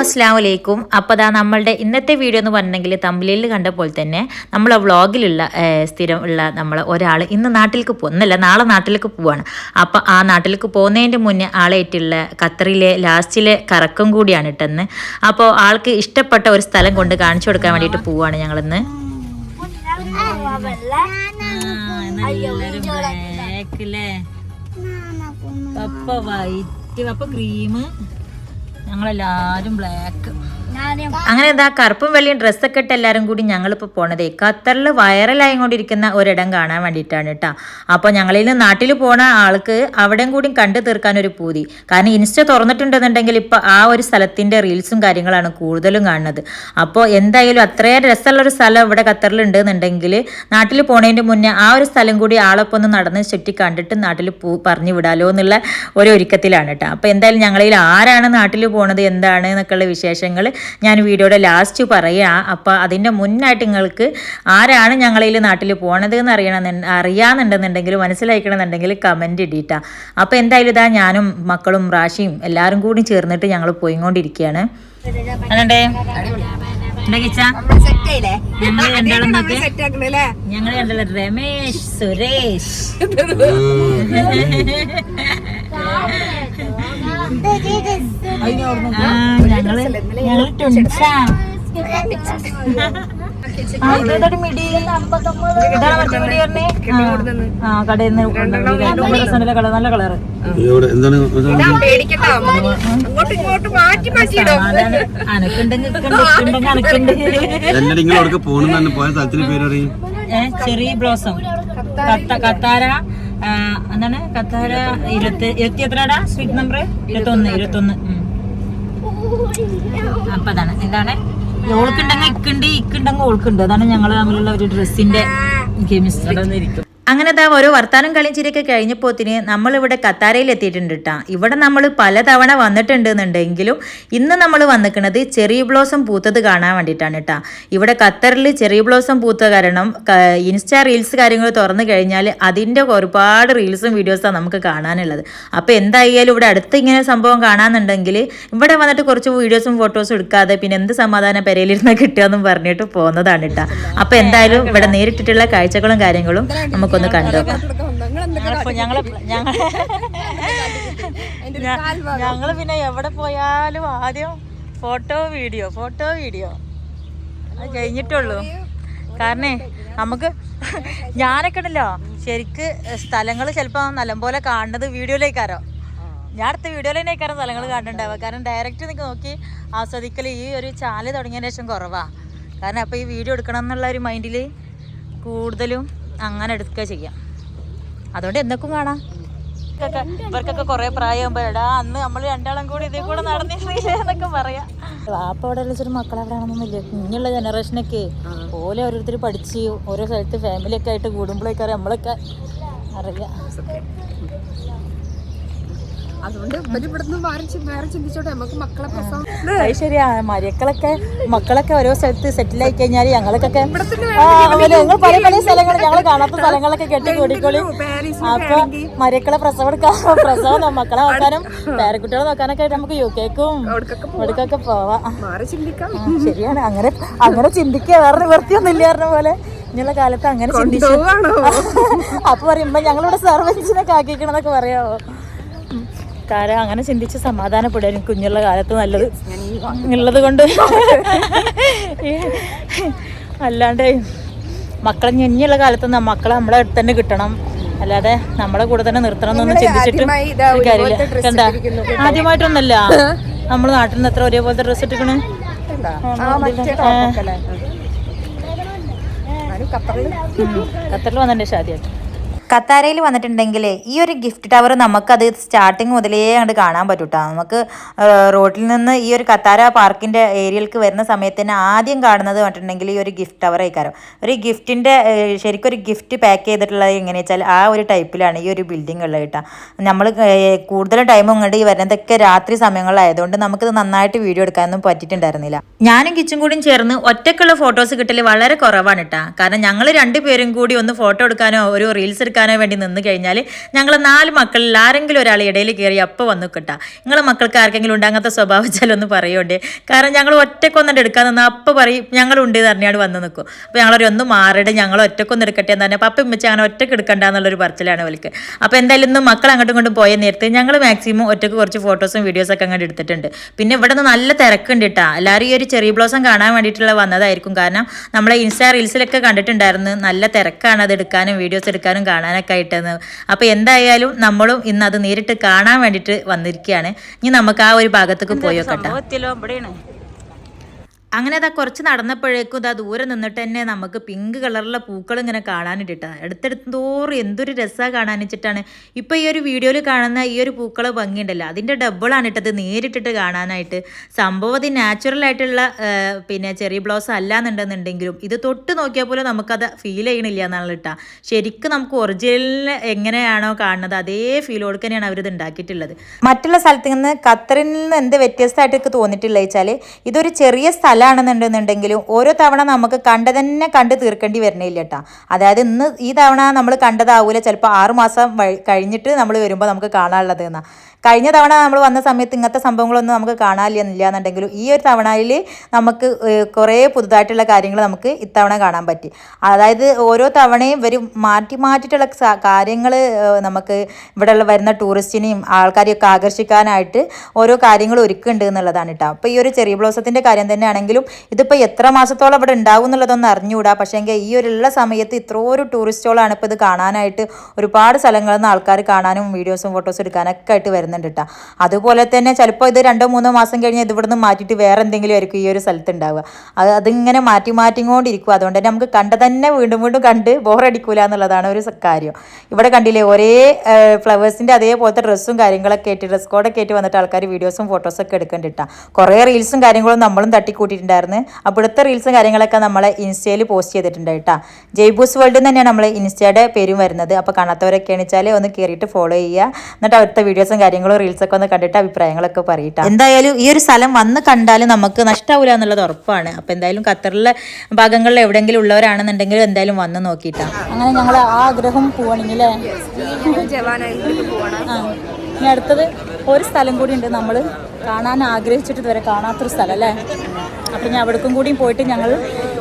അസ്സാം വലൈക്കും അപ്പോൾ ദാ നമ്മളുടെ ഇന്നത്തെ വീഡിയോ എന്ന് പറഞ്ഞെങ്കിൽ തമ്പിലിൽ കണ്ട പോലെ തന്നെ നമ്മളെ വ്ളോഗിലുള്ള സ്ഥിരം ഉള്ള നമ്മൾ ഒരാൾ ഇന്ന് നാട്ടിലേക്ക് പോകുന്നല്ല നാളെ നാട്ടിലേക്ക് പോവാണ്. അപ്പോൾ ആ നാട്ടിലേക്ക് പോകുന്നതിന്റെ മുന്നേ ആളായിട്ടുള്ള ഖത്തറിലെ ലാസ്റ്റിലെ കറക്കം കൂടിയാണ് ഇട്ടെന്ന് അപ്പോൾ ആൾക്ക് ഇഷ്ടപ്പെട്ട ഒരു സ്ഥലം കൊണ്ട് കാണിച്ചു കൊടുക്കാൻ വേണ്ടിയിട്ട് പോവാണ് ഞങ്ങളിന്ന്. പപ്പ വൈറ്റ് പപ്പ ക്രീം ഞങ്ങളെല്ലാരും ബ്ലാക്ക് അങ്ങനെ എന്താ കറുപ്പും വെള്ളിയും ഡ്രസ്സൊക്കെ ഇട്ട് എല്ലാവരും കൂടി ഞങ്ങളിപ്പോൾ പോണതേ. ഖത്തറിൽ വൈറലായി കൊണ്ടിരിക്കുന്ന ഒരിടം കാണാൻ വേണ്ടിയിട്ടാണ് കേട്ടോ അപ്പോൾ ഞങ്ങളിൽ നിന്ന് നാട്ടിൽ പോണ ആൾക്ക് അവിടെയും കൂടി കണ്ടു തീർക്കാൻ ഒരു പൂതി. കാരണം ഇൻസ്റ്റ തുറന്നിട്ടുണ്ടെന്നുണ്ടെങ്കിൽ ഇപ്പോൾ ആ ഒരു സ്ഥലത്തിന്റെ റീൽസും കാര്യങ്ങളാണ് കൂടുതലും കാണുന്നത്. അപ്പോൾ എന്തായാലും രസമുള്ള ഒരു സ്ഥലം ഇവിടെ ഖത്തറിൽ ഉണ്ടെന്നുണ്ടെങ്കിൽ നാട്ടിൽ പോണതിന്റെ മുന്നേ ആ ഒരു സ്ഥലം കൂടി ആളൊപ്പം ഒന്ന് നടന്ന് ചുറ്റി കണ്ടിട്ട് നാട്ടിൽ പോ പറഞ്ഞു വിടാലോ എന്നുള്ള ഒരു ഒരുക്കത്തിലാണ് കേട്ടോ അപ്പോൾ എന്തായാലും ഞങ്ങളിൽ ആരാണ് നാട്ടിൽ പോണത് എന്താണ് എന്നൊക്കെയുള്ള വിശേഷങ്ങൾ ഞാൻ വീഡിയോയുടെ ലാസ്റ്റ് പറയാം. അപ്പോൾ അതിന്റെ മുന്നായിട്ട് നിങ്ങൾക്ക് ആരാണ് ഞങ്ങളിൽ നാട്ടിൽ പോണത് എന്ന് അറിയണം അറിയാമെന്നുണ്ടെന്നുണ്ടെങ്കിൽ മനസ്സിലാക്കണമെന്നുണ്ടെങ്കിൽ കമന്റ് ഇടിയിട്ടാ അപ്പോൾ എന്തായാലും ഇതാ ഞാനും മക്കളും റാഷിയും എല്ലാവരും കൂടി ചേർന്നിട്ട് ഞങ്ങൾ പോയിക്കൊണ്ടിരിക്കുകയാണ് അതുകൊണ്ടേ ഞങ്ങൾ രമേശ് സുരേഷ്. ഞങ്ങൾ ഞങ്ങൾ നല്ല കളറ് പോയ സ്ഥലത്തിന് പേര് ചെറിയ ബ്ലോസം. കത്ത കത്താര. എന്താണ്? കത്താര ഇരുപത്തി ഇരുപത്തി എത്രടാ? സ്വീറ്റ് നമ്പർ ഇരുപത്തൊന്ന് ഇരുപത്തൊന്ന്. അപ്പൊ അതാണ്. എന്താണ്? ഓൾക്കുണ്ടെങ്കിൽ ഇക്കുണ്ട് ഇക്കുണ്ടെങ്കിൽ ഓൾക്കുണ്ട്. അതാണ് ഞങ്ങൾ തമ്മിലുള്ള ഒരു ഡ്രസ്സിന്റെ കെമിസ്ട്രി അങ്ങനെ ദാ ഓരോ വർത്താനം കളിച്ചിരിയൊക്കെ കഴിഞ്ഞപ്പോത്തിന് നമ്മളിവിടെ കത്താരയിൽ എത്തിയിട്ടുണ്ട് കേട്ടാ ഇവിടെ നമ്മൾ പലതവണ വന്നിട്ടുണ്ട് എന്നുണ്ടെങ്കിലും ഇന്ന് നമ്മൾ വന്നിക്കുന്നത് ചെറി ബ്ലോസം പൂത്തത് കാണാൻ വേണ്ടിയിട്ടാണ് കേട്ടാ ഇവിടെ ഖത്തറിൽ ചെറി ബ്ലോസം പൂത്ത കാരണം ഇൻസ്റ്റാ റീൽസ് കാര്യങ്ങൾ തുറന്നു കഴിഞ്ഞാൽ അതിന്റെ ഒരുപാട് റീൽസും വീഡിയോസാണ് നമുക്ക് കാണാനുള്ളത്. അപ്പോൾ എന്തായാലും ഇവിടെ അടുത്ത് ഇങ്ങനെ സംഭവം കാണാന്നുണ്ടെങ്കിൽ ഇവിടെ വന്നിട്ട് കുറച്ച് വീഡിയോസും ഫോട്ടോസും എടുക്കാതെ പിന്നെ എന്ത് സമാധാനം പെരയിലിരുന്ന് കിട്ടുകയെന്നും പറഞ്ഞിട്ട് പോകുന്നതാണ് കേട്ടോ അപ്പോൾ എന്തായാലും ഇവിടെ നേരിട്ടിട്ടുള്ള കാഴ്ചകളും കാര്യങ്ങളും നമുക്കൊന്ന് കണ്ടു? ഞങ്ങൾ ഞങ്ങൾ പിന്നെ എവിടെ പോയാലും ആദ്യം ഫോട്ടോ വീഡിയോ ഫോട്ടോ വീഡിയോ. അത് കഴിഞ്ഞിട്ടുള്ളൂ. കാരണേ നമുക്ക് ഞാനൊക്കെ ഉണ്ടല്ലോ ശരിക്ക് സ്ഥലങ്ങൾ ചിലപ്പോൾ നല്ലപോലെ കാണുന്നത് വീഡിയോയിലേക്കാരോ. ഞാൻ അടുത്ത വീഡിയോയിലേക്കാരോ സ്ഥലങ്ങൾ കാണുന്നുണ്ടാവുക. കാരണം ഡയറക്റ്റ് നിങ്ങൾക്ക് നോക്കി ആസ്വദിക്കൽ ഈ ഒരു ചാൽ തുടങ്ങിയതിന് ശേഷം കുറവാ. കാരണം അപ്പോൾ ഈ വീഡിയോ എടുക്കണം എന്നുള്ള ഒരു മൈൻഡിൽ കൂടുതലും അങ്ങനെ എടുക്കുക ചെയ്യാം. അതുകൊണ്ട് എന്തൊക്കെ കാണാം. ഇവർക്കൊക്കെ കുറെ പ്രായമാകുമ്പോ എടാ അന്ന് നമ്മൾ രണ്ടാളും കൂടി ഇതേ കൂടെ നടന്നിട്ടില്ലേ എന്നൊക്കെ പറയാം. വാപ്പ അവിടെ വിളിച്ചൊരു മക്കൾ അവിടെ ആണെന്നൊന്നുമില്ല കുഞ്ഞുള്ള ജനറേഷനൊക്കെ ഓലെ ഓരോരുത്തർ പഠിച്ച് ഓരോ സ്ഥലത്ത് ഫാമിലി ഒക്കെ ആയിട്ട് കൂടുമ്പോഴേക്കാരം നമ്മളൊക്കെ അറിയാം. അതുകൊണ്ട് മാറി വേറെ ചിന്തിച്ചോട്ടെ. നമുക്ക് മക്കളെ പ്രസവം അത് ശരിയാ. മരക്കളൊക്കെ മക്കളൊക്കെ ഓരോ സ്ഥലത്ത് സെറ്റിൽ ആയി കഴിഞ്ഞാൽ ഞങ്ങൾക്കൊക്കെ ആ, അവർ ഞങ്ങൾ പല പല സ്ഥലങ്ങൾ ഞങ്ങൾ കാണാത്ത സ്ഥലങ്ങളൊക്കെ കെട്ടി കൂടിക്കോളി. അപ്പൊ മരക്കളെ പ്രസവം എടുക്കാൻ പ്രസവം ന- മക്കളെ നോക്കാനും പേരക്കുട്ടികളെ നോക്കാനൊക്കെ ആയിട്ട് നമുക്ക് യു കേക്കും ഇവിടേക്കൊക്കെ പോവാം. മാറി ചിന്തിക്കാം. ആ, ശരിയാണ്. അങ്ങനെ അങ്ങനെ ചിന്തിക്കുക. വേറെ നിവൃത്തിയൊന്നും ഇല്ല പറഞ്ഞ പോലെ. ഇനിയുള്ള കാലത്ത് അങ്ങനെ ചിന്തിച്ചു? അപ്പൊ പറയുമ്പോ ഞങ്ങളിവിടെ സർവീസിനൊക്കെ ആക്കിക്കണെന്നൊക്കെ പറയാവോ? ഉം. കാരണം അങ്ങനെ ചിന്തിച്ച് സമാധാനപ്പെടുക എനിക്ക് കുഞ്ഞുള്ള കാലത്ത് നല്ലത്. ഉള്ളത് കൊണ്ട്. അല്ലാണ്ട് മക്കളെ ഞെഞ്ഞുള്ള കാലത്ത് മക്കളെ നമ്മളെ അടുത്ത് തന്നെ കിട്ടണം. അല്ലാതെ നമ്മളെ കൂടെ തന്നെ നിർത്തണം എന്നൊന്നും ചിന്തിച്ചിട്ട് കാര്യമില്ല. ഇട്ടിരിക്കുന്നു. ആദ്യമായിട്ടൊന്നല്ല നമ്മൾ നാട്ടിൽ നിന്ന് എത്ര ഒരേപോലത്തെ ഡ്രസ്സ് ഇട്ടിക്കണ് ഖത്തറിൽ വന്നിട്ടുണ്ട് ഷാദിയായിട്ട്. ഖത്താരയിൽ വന്നിട്ടുണ്ടെങ്കിൽ ഈ ഒരു ഗിഫ്റ്റ് ടവർ നമുക്കത് സ്റ്റാർട്ടിങ് മുതലേ അങ്ങോട്ട് കാണാൻ പറ്റൂട്ടോ. നമുക്ക് റോഡിൽ നിന്ന് ഈ ഒരു കത്താര പാർക്കിന്റെ ഏരിയയിലേക്ക് വരുന്ന സമയത്ത് തന്നെ ആദ്യം കാണുന്നത് പറഞ്ഞിട്ടുണ്ടെങ്കിൽ ഈ ഒരു ഗിഫ്റ്റ് ടവർ ആയിക്കാരം. ഒരു ഗിഫ്റ്റിന്റെ ശരിക്കും ഒരു ഗിഫ്റ്റ് പാക്ക് ചെയ്തിട്ടുള്ളത് എങ്ങനെയാ വെച്ചാൽ ആ ഒരു ടൈപ്പിലാണ് ഈ ഒരു ബിൽഡിംഗ് ഉള്ളത് കേട്ടോ. നമ്മൾ കൂടുതലും ടൈം ഇങ്ങോട്ട് ഈ വരുന്നതൊക്കെ രാത്രി സമയങ്ങളിലായതുകൊണ്ട് നമുക്കിത് നന്നായിട്ട് വീഡിയോ എടുക്കാനൊന്നും പറ്റിയിട്ടുണ്ടായിരുന്നില്ല. ഞാനും കിച്ചും കൂടിയും ചേർന്ന് ഒറ്റക്കുള്ള ഫോട്ടോസ് കിട്ടൽ വളരെ കുറവാണ് കേട്ടാ കാരണം ഞങ്ങൾ രണ്ടുപേരും കൂടി ഒന്ന് ഫോട്ടോ എടുക്കാനോ ഒരു റീൽസ് എടുക്കാനോ വേണ്ടി നിന്ന് കഴിഞ്ഞാൽ ഞങ്ങൾ നാല് മക്കളിൽ ആരെങ്കിലും ഒരാൾ ഇടയിൽ കയറി അപ്പോൾ വന്നു കിട്ടാ നിങ്ങളെ മക്കൾക്ക് ആർക്കെങ്കിലും ഉണ്ട് അങ്ങനത്തെ സ്വഭാവം വെച്ചാലൊന്ന് പറയുണ്ടേ. കാരണം ഞങ്ങൾ ഒറ്റക്കൊന്നും എടുക്കാൻ നിന്നാൽ അപ്പോൾ പറയും ഞങ്ങളുണ്ട് എന്ന് പറഞ്ഞാൽ വന്ന് നിൽക്കും അപ്പോൾ ഞങ്ങളൊരൊന്നും മാറിയിട്ട് ഞങ്ങൾ ഒറ്റക്കൊന്നും എടുക്കട്ടെ എന്ന് പറഞ്ഞാൽ അപ്പം ഉമ്മച്ച അങ്ങനെ ഒറ്റയ്ക്ക് എടുക്കണ്ട എന്നുള്ളൊരു പറച്ചിലാണ് അവർക്ക് അപ്പോൾ എന്തായാലും ഇന്ന് മക്കൾ അങ്ങോട്ടും ഇങ്ങോട്ടും പോയ നേരത്ത് ഞങ്ങൾ മാക്സിമം ഒറ്റയ്ക്ക് കുറച്ച് ഫോട്ടോസും വീഡിയോസൊക്കെ അങ്ങോട്ട് എടുത്തിട്ടുണ്ട്. പിന്നെ ഇവിടെ നിന്ന് നല്ല തിരക്കുണ്ട് കേട്ടോ എല്ലാവരും ഈ ഒരു ചെറിയ ബ്ലോസം കാണാൻ വേണ്ടിയിട്ടുള്ള വന്നതായിരിക്കും. കാരണം നമ്മളെ ഇൻസ്റ്റാ റീൽസിലൊക്കെ കണ്ടിട്ടുണ്ടായിരുന്നു. നല്ല തിരക്കാണ് അത് എടുക്കാനും വീഡിയോസ് എടുക്കാനും കാണാനൊക്കെ ആയിട്ടെന്ന്. അപ്പോൾ എന്തായാലും നമ്മളും ഇന്ന് അത് നേരിട്ട് കാണാൻ വേണ്ടിയിട്ട് വന്നിരിക്കുകയാണ്. ഇനി നമുക്ക് ആ ഒരു ഭാഗത്തേക്ക് പോയോ കേട്ടോ അങ്ങനെ അതാ കുറച്ച് നടന്നപ്പോഴേക്കും ഇതാ ദൂരെ നിന്നിട്ട് തന്നെ നമുക്ക് പിങ്ക് കളറുള്ള പൂക്കൾ ഇങ്ങനെ കാണാനിട്ടിട്ടാണ് അടുത്തടുത്ത് തോറും എന്തൊരു രസമാണ് കാണാനിച്ചിട്ടാണ്. ഇപ്പോൾ ഈ ഒരു വീഡിയോയിൽ കാണുന്ന ഈ ഒരു പൂക്കൾ ഭംഗിയുണ്ടല്ലോ. അതിന്റെ ഡബിളാണ് ഇട്ടത് നേരിട്ടിട്ട് കാണാനായിട്ട്. സംഭവം അത് നാച്ചുറൽ ആയിട്ടുള്ള പിന്നെ ചെറിയ ബ്ലൗസ് അല്ലാന്നുണ്ടെന്നുണ്ടെങ്കിലും ഇത് തൊട്ട് നോക്കിയാൽ പോലും നമുക്കത് ഫീൽ ചെയ്യണില്ല എന്നാണ് ഇട്ടാ. ശരിക്കും നമുക്ക് ഒറിജിനലിന് എങ്ങനെയാണോ കാണുന്നത് അതേ ഫീലോട് തന്നെയാണ് അവരിത് ഉണ്ടാക്കിയിട്ടുള്ളത് മറ്റുള്ള സ്ഥലത്ത് നിന്ന് ഖത്തറിൽ നിന്ന് എന്ത് വ്യത്യസ്തമായിട്ട് തോന്നിയിട്ടില്ല വെച്ചാൽ ഇതൊരു ചെറിയ സ്ഥലമാണെന്നുണ്ടെന്നുണ്ടെങ്കിലും ഓരോ തവണ നമുക്ക് കണ്ട് തന്നെ കണ്ട് തീർക്കേണ്ടി വരണില്ല കേട്ടോ അതായത് ഇന്ന് ഈ തവണ നമ്മൾ കണ്ടതാവൂല ചിലപ്പോൾ ആറ് മാസം കഴിഞ്ഞിട്ട് നമ്മൾ വരുമ്പോൾ നമുക്ക് കാണാനുള്ളത് എന്നാ. കഴിഞ്ഞ തവണ നമ്മൾ വന്ന സമയത്ത് ഇങ്ങനത്തെ സംഭവങ്ങളൊന്നും നമുക്ക് കാണാനില്ല എന്നുണ്ടെങ്കിലും ഈ ഒരു തവണയിൽ നമുക്ക് കുറേ പുതുതായിട്ടുള്ള കാര്യങ്ങൾ നമുക്ക് ഇത്തവണ കാണാൻ പറ്റി. അതായത് ഓരോ തവണയും ഇവർ മാറ്റി മാറ്റിയിട്ടുള്ള കാര്യങ്ങൾ നമുക്ക് ഇവിടെ വരുന്ന ടൂറിസ്റ്റിനെയും ആൾക്കാരെയൊക്കെ ആകർഷിക്കാനായിട്ട് ഓരോ കാര്യങ്ങൾ ഒരുക്കുന്നുണ്ട് എന്നുള്ളതാണ് കേട്ടോ. അപ്പോൾ ഈ ഒരു ചെറിയ ബ്ലോസത്തിന്റെ കാര്യം തന്നെയാണെങ്കിലും ഇതിപ്പോൾ എത്ര മാസത്തോളം ഇവിടെ ഉണ്ടാവും എന്നുള്ളതൊന്നും അറിഞ്ഞുകൂടാ. പക്ഷേ എങ്കിൽ ഈ ഒരു ഉള്ള സമയത്ത് ഇത്രയോ ഒരു ടൂറിസ്റ്റോളാണ് ഇപ്പോൾ ഇത് കാണാനായിട്ട് ഒരുപാട് സ്ഥലങ്ങളിൽ നിന്ന് ആൾക്കാർ കാണാനും വീഡിയോസും ഫോട്ടോസും എടുക്കാനൊക്കെ ആയിട്ട് വരുന്നുണ്ട് കേട്ടോ അതുപോലെ തന്നെ ചിലപ്പോൾ ഇത് രണ്ടോ മൂന്നോ മാസം കഴിഞ്ഞ് ഇത് ഇവിടുന്ന് മാറ്റിയിട്ട് വേറെ എന്തെങ്കിലും ആയിരിക്കും ഈ ഒരു സ്ഥലത്ത് ഉണ്ടാവുക. അത് അതിങ്ങനെ മാറ്റി മാറ്റിക്കൊണ്ടിരിക്കും അതുകൊണ്ട് തന്നെ നമുക്ക് കണ്ട തന്നെ വീണ്ടും വീണ്ടും കണ്ട് ബോറടിക്കൂല എന്നുള്ളതാണ് ഒരു കാര്യം. ഇവിടെ കണ്ടില്ലേ ഒരേ ഫ്ലവേഴ്സിന്റെ അതേപോലത്തെ ഡ്രസ്സും കാര്യങ്ങളൊക്കെ ആയിട്ട് ഡ്രസ് കോഡൊക്കെ ആയിട്ട് വന്നിട്ട് ആൾക്കാർ വീഡിയോസും ഫോട്ടോസൊക്കെ എടുക്കേണ്ടിട്ടാണ് എടുക്കണ്ടിട്ടാ കുറേ റീൽസും കാര്യങ്ങളും നമ്മളും തട്ടിക്കൂട്ടിയിട്ടുണ്ടായിരുന്നു അപ്പോൾ അവിടുത്തെ റീൽസും കാര്യങ്ങളൊക്കെ നമ്മൾ ഇൻസ്റ്റയിൽ പോസ്റ്റ് ചെയ്തിട്ടുണ്ട് കേട്ടോ. ജയ്ബൂസ് വേൾഡ് തന്നെയാണ് നമ്മൾ ഇൻസ്റ്റയുടെ പേരും വരുന്നത്. അപ്പോൾ കാണാത്തവരൊക്കെ വെച്ചാൽ ഒന്ന് കയറിയിട്ട് ഫോളോ ചെയ്യുക. എന്നിട്ട് അവിടുത്തെ വീഡിയോസും കാര്യങ്ങളും റീൽസൊക്കെ ഒന്ന് കണ്ടിട്ട് അഭിപ്രായങ്ങളൊക്കെ പറയട്ടെ എന്തായാലും ഈ ഒരു സ്ഥലം വന്ന് കണ്ടാലും നമുക്ക് നഷ്ടാവില്ല എന്നുള്ളത് ഉറപ്പാണ്. അപ്പോൾ എന്തായാലും ഖത്തറിലെ ഭാഗങ്ങളിൽ എവിടെയെങ്കിലും ഉള്ളവരാണെന്നുണ്ടെങ്കിൽ എന്തായാലും വന്ന് നോക്കിയിട്ടാ അങ്ങനെ ഞങ്ങൾ ആ ആഗ്രഹം പോവാണെങ്കിൽ അടുത്തത് ഒരു സ്ഥലം കൂടി ഉണ്ട് നമ്മൾ കാണാൻ ആഗ്രഹിച്ചിട്ട് ഇതുവരെ കാണാത്തൊരു സ്ഥലം അല്ലേ അപ്പം ഞാൻ അവിടേക്കും കൂടിയും പോയിട്ട് ഞങ്ങൾ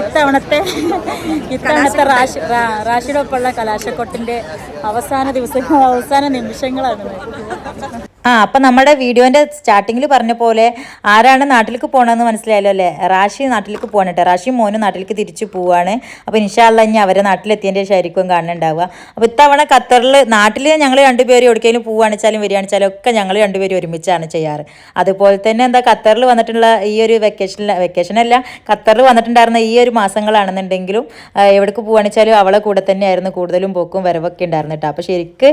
ഇത്തവണത്തെ ഇത്തവണത്തെ റാഷി റാ- റാഷിയുടെ ഒപ്പമുള്ള കലാശക്കൊട്ടിന്റെ അവസാന ദിവസം അവസാന നിമിഷങ്ങളാണ് ആ അപ്പം നമ്മുടെ വീഡിയോന്റെ സ്റ്റാർട്ടിങ്ങിൽ പറഞ്ഞ പോലെ ആരാണ് നാട്ടിലേക്ക് പോകണമെന്ന് മനസ്സിലായല്ലോ അല്ലേ? റാഷി നാട്ടിലേക്ക് പോകണട്ടെ റാഷി മോനും നാട്ടിലേക്ക് തിരിച്ചു പോവാണ്. അപ്പോൾ ഇൻഷാല്ല ഇനി അവരെ നാട്ടിലെത്തിയതിന്റെ ശരിക്കും കാണുന്നുണ്ടാവുക അപ്പോൾ ഇത്തവണ ഖത്തറിൽ നാട്ടിൽ ഞങ്ങൾ രണ്ടുപേരും എവിടേക്കെങ്കിലും പോവുകയാണെച്ചാലും വരികയാണെച്ചാലും ഒക്കെ ഞങ്ങൾ രണ്ടുപേരും ഒരുമിച്ചാണ് ചെയ്യാറ്. അതുപോലെ തന്നെ എന്താ ഖത്തറിൽ വന്നിട്ടുള്ള ഈ ഒരു വെക്കേഷൻ വെക്കേഷൻ അല്ല ഖത്തറിൽ വന്നിട്ടുണ്ടായിരുന്ന ഈ ഒരു മാസങ്ങളാണെന്നുണ്ടെങ്കിലും എവിടേക്ക് പോവുകയാണെച്ചാലും അവളെ കൂടെ തന്നെയായിരുന്നു കൂടുതലും പോക്കും വരവൊക്കെ ഉണ്ടായിരുന്നു കേട്ടോ അപ്പോൾ ശരിക്ക്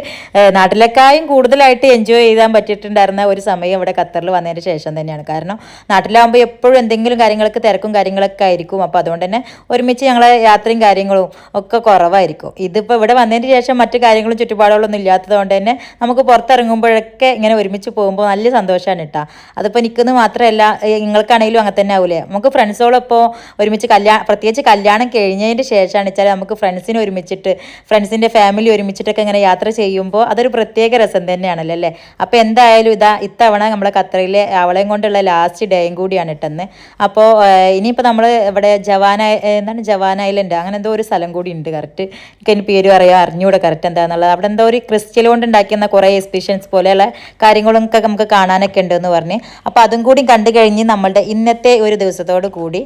നാട്ടിലേക്കായും കൂടുതലായിട്ട് എൻജോയ് ചെയ്താൻ പറ്റിയിട്ടുണ്ടായിരുന്ന ഒരു സമയം ഇവിടെ ഖത്തറിൽ വന്നതിന് ശേഷം തന്നെയാണ്. കാരണം നാട്ടിലാകുമ്പോൾ എപ്പോഴും എന്തെങ്കിലും കാര്യങ്ങൾക്ക് തിരക്കും കാര്യങ്ങളൊക്കെ ആയിരിക്കും. അപ്പോൾ അതുകൊണ്ട് തന്നെ ഒരുമിച്ച് ഞങ്ങളെ യാത്രയും കാര്യങ്ങളും ഒക്കെ കുറവായിരിക്കും. ഇതിപ്പോൾ ഇവിടെ വന്നതിന് ശേഷം മറ്റു കാര്യങ്ങളും ചുറ്റുപാടുകളൊന്നും ഇല്ലാത്തത് കൊണ്ട് തന്നെ നമുക്ക് പുറത്തിറങ്ങുമ്പോഴൊക്കെ ഇങ്ങനെ ഒരുമിച്ച് പോകുമ്പോൾ നല്ല സന്തോഷമാണ് കേട്ടോ അതിപ്പോൾ നിൽക്കുന്നത് മാത്രമല്ല നിങ്ങൾക്കാണെങ്കിലും അങ്ങനെ തന്നെ ആവില്ലേ നമുക്ക് ഫ്രണ്ട്സുകളൊപ്പം ഒരുമിച്ച് കല്യാണം പ്രത്യേകിച്ച് കല്യാണം കഴിഞ്ഞതിന് ശേഷമാണ് വെച്ചാൽ നമുക്ക് ഫ്രണ്ട്സിനെ ഒരുമിച്ചിട്ട് ഫ്രണ്ട്സിന്റെ ഫാമിലി ഒരുമിച്ചിട്ടൊക്കെ ഇങ്ങനെ യാത്ര ചെയ്യുമ്പോൾ അതൊരു പ്രത്യേക രസം തന്നെയാണല്ലോ അല്ലേ? അപ്പോൾ എന്തായാലും ഇതാ ഇത്തവണ നമ്മളെ ഖത്തറിലെ അവളെയും കൊണ്ടുള്ള ലാസ്റ്റ് ഡേയും കൂടിയാണ് ഇട്ടെന്ന്. അപ്പോൾ ഇനിയിപ്പോൾ നമ്മൾ ഇവിടെ ജവാന എന്താണ് ജവാൻ ഐലൻഡ് അങ്ങനെ എന്തോ ഒരു സ്ഥലം കൂടി ഉണ്ട് കറക്റ്റ് എനിക്ക് അതിന് പേര് അറിയാം അറിഞ്ഞൂടെ കറക്റ്റ് എന്താണെന്നുള്ളത് അവിടെ എന്തോ ഒരു ക്രിസ്റ്റൽ കൊണ്ട് ഉണ്ടാക്കിയെന്ന കുറേ എക്സിബിഷൻസ് പോലെയുള്ള കാര്യങ്ങളൊക്കെ നമുക്ക് കാണാനൊക്കെ ഉണ്ടെന്ന് പറഞ്ഞ്. അപ്പോൾ അതും കൂടി കണ്ടു കഴിഞ്ഞ് നമ്മളുടെ ഇന്നത്തെ ഒരു ദിവസത്തോട് കൂടി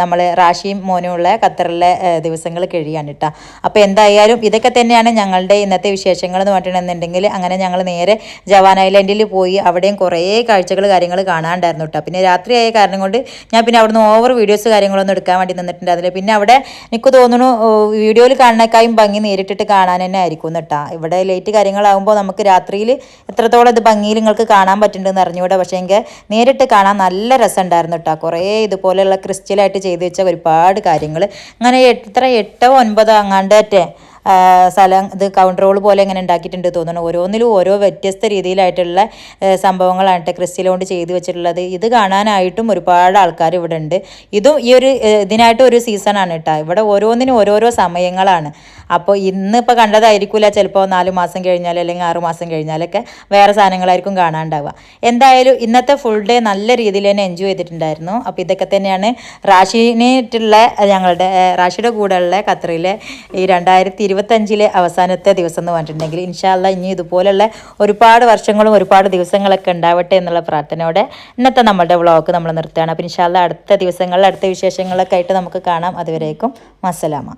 നമ്മൾ റാഷിയും മോനുമുള്ള ഖത്തറിലെ ദിവസങ്ങൾ കഴിയാണ് കേട്ടോ അപ്പോൾ എന്തായാലും ഇതൊക്കെ തന്നെയാണ് ഞങ്ങളുടെ ഇന്നത്തെ വിശേഷങ്ങൾ എന്ന് പറഞ്ഞിട്ടുണ്ടെന്നുണ്ടെങ്കിൽ അങ്ങനെ ഞങ്ങൾ നേരെ ജവാൻ ഐലൻഡിൽ പോയി അവിടെയും കുറേ കാഴ്ചകൾ കാര്യങ്ങൾ കാണാണ്ടായിരുന്നു കേട്ടോ പിന്നെ രാത്രിയായ കാരണം കൊണ്ട് ഞാൻ പിന്നെ അവിടുന്ന് ഓവർ വീഡിയോസ് കാര്യങ്ങളൊന്നും എടുക്കാൻ വേണ്ടി നിന്നിട്ടുണ്ടായിരുന്നില്ല. പിന്നെ അവിടെ എനിക്ക് തോന്നുന്നു വീഡിയോയിൽ കാണുന്നേക്കായും ഭംഗി നേരിട്ടിട്ട് കാണാൻ തന്നെ ആയിരിക്കും കേട്ടോ ഇവിടെ ലൈറ്റ് കാര്യങ്ങളാകുമ്പോൾ നമുക്ക് രാത്രിയിൽ എത്രത്തോളം ഇത് ഭംഗിയിൽ നിങ്ങൾക്ക് കാണാൻ പറ്റുന്നുണ്ടെന്ന് അറിഞ്ഞുകൂടെ. പക്ഷേ എങ്കിൽ നേരിട്ട് കാണാൻ നല്ല രസമുണ്ടായിരുന്നു കേട്ടോ കുറേ ഇതുപോലെയുള്ള ക്രിസ്റ്റലായിട്ട് ചെയ്തു വെച്ച ഒരുപാട് കാര്യങ്ങൾ. അങ്ങനെ എത്ര എട്ടോ ഒൻപതോ അങ്ങാണ്ടറ്റേ സ്ഥലം ഇത് കൗണ്ടർ റോൾ പോലെ ഇങ്ങനെ ഉണ്ടാക്കിയിട്ടുണ്ട് തോന്നുന്നു. ഓരോന്നിലും ഓരോ വ്യത്യസ്ത രീതിയിലായിട്ടുള്ള സംഭവങ്ങളാണ് കേട്ടോ കൊണ്ട് ചെയ്തു വെച്ചിട്ടുള്ളത്. ഇത് കാണാനായിട്ടും ഒരുപാട് ആൾക്കാർ ഇവിടെ ഉണ്ട്. ഇതും ഈ ഒരു ഇതിനായിട്ട് ഒരു സീസണാണ് കേട്ടോ ഇവിടെ ഓരോന്നിനും ഓരോരോ സമയങ്ങളാണ്. അപ്പോൾ ഇന്ന് ഇപ്പോൾ കണ്ടതായിരിക്കില്ല ചിലപ്പോൾ നാല് മാസം കഴിഞ്ഞാൽ അല്ലെങ്കിൽ ആറ് മാസം കഴിഞ്ഞാലൊക്കെ വേറെ സാധനങ്ങളായിരിക്കും കാണാണ്ടാവുക. എന്തായാലും ഇന്നത്തെ ഫുൾ ഡേ നല്ല രീതിയിൽ തന്നെ എൻജോയ് ചെയ്തിട്ടുണ്ടായിരുന്നു. അപ്പോൾ ഇതൊക്കെ തന്നെയാണ് റാഷിനായിട്ടുള്ള ഞങ്ങളുടെ റാഷിയുടെ കൂടെയുള്ള ഖത്തറിലെ ഈ രണ്ടായിരത്തി ഇരുപത്തഞ്ചിലെ അവസാനത്തെ ദിവസം എന്ന് പറഞ്ഞിട്ടുണ്ടെങ്കിൽ ഇൻഷാല്ല ഇനി ഇതുപോലുള്ള ഒരുപാട് വർഷങ്ങളും ഒരുപാട് ദിവസങ്ങളൊക്കെ ഉണ്ടാവട്ടെ എന്നുള്ള പ്രാർത്ഥനയോടെ ഇന്നത്തെ നമ്മുടെ വ്ളോഗ് നമ്മൾ നിർത്തുകയാണ്. അപ്പോൾ ഇൻഷാല്ല അടുത്ത ദിവസങ്ങളിൽ അടുത്ത വിശേഷങ്ങളൊക്കെ ആയിട്ട് നമുക്ക് കാണാം. അതുവരേക്കും മസ്സലാമ